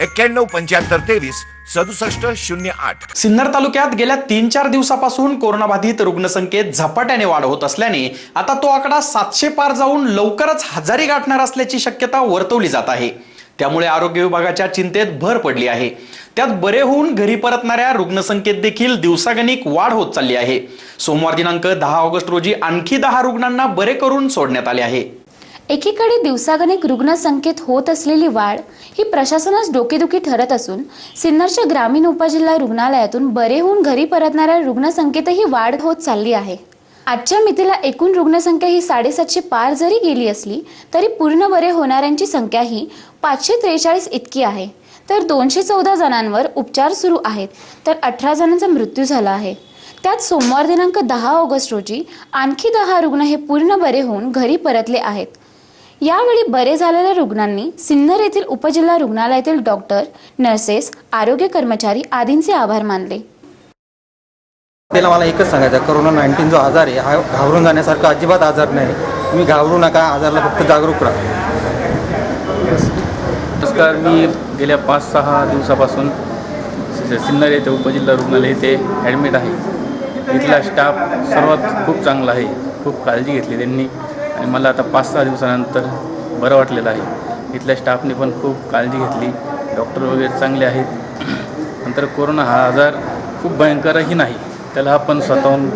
एक्क्याण्णव पंच्याहत्तर तेवीस सदुसष्ट शून्य आठ. सिन्नर तालुक्यात गेल्या तीन चार दिवसापासून कोरोनाबाधित रुग्णसंख्येत झपाट्याने वाढ होत असल्याने आता तो आकडा सातशे पार जाऊन लवकरच हजारी गाठणार असल्याची शक्यता वर्तवली जात आहे. त्यामुळे आरोग्य विभागाच्या चिंतेत भर पडली आहे. त्यात बरे होऊन घरी परतणाऱ्या रुग्णसंख्येत देखील दिवसागणिक वाढ होत चालली आहे. सोमवार दिनांक दहा ऑगस्ट रोजी आणखी दहा रुग्णांना बरे करून सोडण्यात आले आहे. एकीकडे दिवसागणिक रुग्णसंख्येत होत असलेली वाढ ही प्रशासनास डोकेदुखी ठरत असून सिन्नरच्या ग्रामीण उपजिल्हा रुग्णालयातून बरे होऊन घरी परतणाऱ्या रुग्णसंख्येतही वाढ होत चालली आहे. आजच्या मितीला एकूण रुग्णसंख्या ही साडेसातशे पार जरी गेली असली तरी पूर्ण बरे होणाऱ्यांची संख्या ही पाचशे त्रेचाळीस इतकी आहे. तर दोनशे चौदा जणांवर उपचार सुरू आहेत तर अठरा जणांचा मृत्यू झाला आहे. त्यात सोमवार दिनांक दहा ऑगस्ट रोजी आणखी दहा रुग्ण हे पूर्ण बरे होऊन घरी परतले आहेत. यावेळी बरे झालेल्या रुग्णांनी सिन्नर येथील उपजिल्हा रुग्णालयातील डॉक्टर नर्सेस आरोग्य कर्मचारी आदींचे आभार मानले. त्याला मला एकच सांगायचं आहे, करोना नाईन्टीन जो आजार आहे हा घाबरून जाण्यासारखा अजिबात आजार नाही. तुम्ही घाबरू नका आजारला फक्त जागरूक राहा. नमस्कार मी गेल्या पाच सहा दिवसापासून सिन्नर येथे उपजिल्हा रुग्णालय येथे ॲडमिट आहे. इथला स्टाफ सर्वात खूप चांगला आहे खूप काळजी घेतली त्यांनी. आणि मला आता पाच सहा दिवसानंतर बरं वाटलेलं आहे. इथल्या स्टाफने पण खूप काळजी घेतली. डॉक्टर वगैरे चांगले आहेत. नंतर कोरोना हा आजार खूप भयंकरही नाही. त्याला आपण स्वतःहून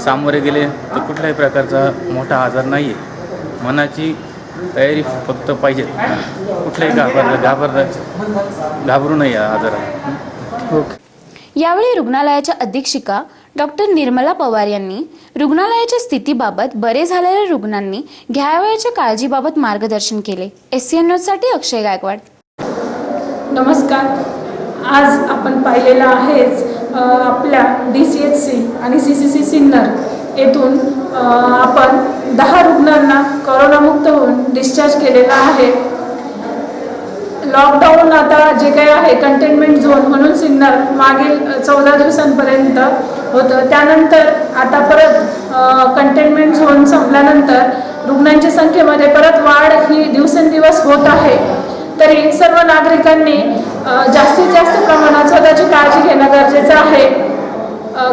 सामोरे गेले तर कुठल्याही प्रकारचा मोठा आजार नाही आहे मनाची तयारी फक्त पाहिजे कुठल्याही घाबर घाबर घाबरू नये या ओके. यावेळी रुग्णालयाच्या अधीक्षिका डॉक्टर निर्मला पवार यांनी रुग्णालयाच्या स्थितीबाबत बरे झालेल्या रुग्णांनी घ्यावयाच्या काळजीबाबत मार्गदर्शन केले. एस सी एनसाठी अक्षय गायकवाड. नमस्कार. आज आपण पाहिलेलं आहेच आपल्या डी सी एच सी आणि सी सी सी सिन्नर येथून आपण दहा रुग्णांना करोनामुक्त होऊन डिस्चार्ज केलेला आहे. लॉकडाऊन आता जे काही आहे कंटेनमेंट झोन म्हणून सिग्नल मागील चौदा दिवसांपर्यंत होतं. त्यानंतर आता परत कंटेनमेंट झोन संपल्यानंतर रुग्णांच्या संख्येमध्ये परत वाढ ही दिवसेंदिवस होत आहे. तरी सर्व नागरिकांनी जास्तीत जास्त प्रमाणात स्वतःची काळजी घेणं गरजेचं आहे.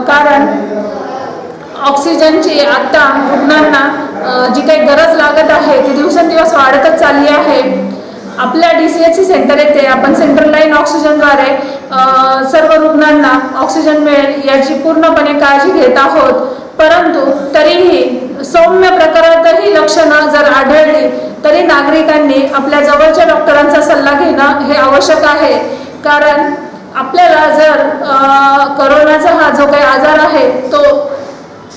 कारण ऑक्सिजनची आत्ता रुग्णांना जी काही गरज लागत आहे ती दिवसेंदिवस वाढतच चालली आहे. आपल्या D C H C centre येथे आपण सेंट्रल लाईन ऑक्सिजनद्वारे सर्व रुग्णांना ऑक्सिजन मिळेल याची पूर्णपणे काळजी घेत आहोत. परंतु तरीही सौम्य प्रकारातही लक्षणं जर आढळली तरी नागरिकांनी आपल्या जवळच्या डॉक्टरांचा सल्ला घेणं हे आवश्यक आहे. कारण आपल्याला जर करोनाचा हा जो काही आजार आहे तो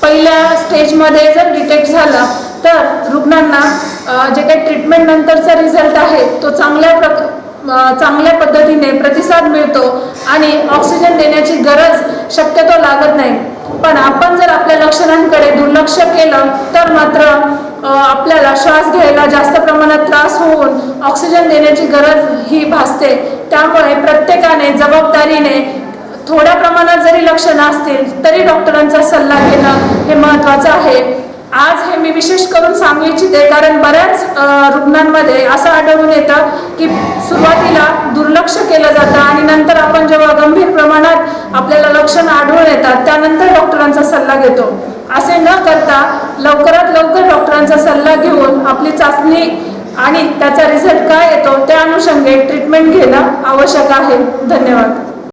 पहिल्या स्टेजमध्ये जर डिटेक्ट झाला तर रुग्णांना जे काही ट्रीटमेंट नंतरचा रिझल्ट आहे तो चांगल्या प्रक चांगल्या पद्धतीने प्रतिसाद मिळतो आणि ऑक्सिजन देण्याची गरज शक्यतो लागत नाही. पण आपण जर आपल्या लक्षणांकडे दुर्लक्ष केलं तर मात्र आपल्याला श्वास घ्यायला जास्त प्रमाणात त्रास होऊन ऑक्सिजन देण्याची गरज ही भासते. त्यामुळे प्रत्येकाने जबाबदारीने थोड्या प्रमाणात जरी लक्षणं असतील तरी डॉक्टरांचा सल्ला घेणं हे महत्त्वाचं आहे. आज हे मी विशेष करून सांगू इच्छिते कारण बऱ्याच रुग्णांमध्ये असं आढळून येतं की सुरुवातीला दुर्लक्ष केलं जातं आणि नंतर आपण जेव्हा गंभीर प्रमाणात आपल्याला लक्षणं आढळून येतात त्यानंतर डॉक्टरांचा सल्ला घेतो. असे न करता लवकरात लवकर डॉक्टरांचा सल्ला घेऊन आपली चाचणी आणि त्याचा रिझल्ट काय येतो त्या अनुषंगे ट्रीटमेंट घेणं आवश्यक आहे. धन्यवाद.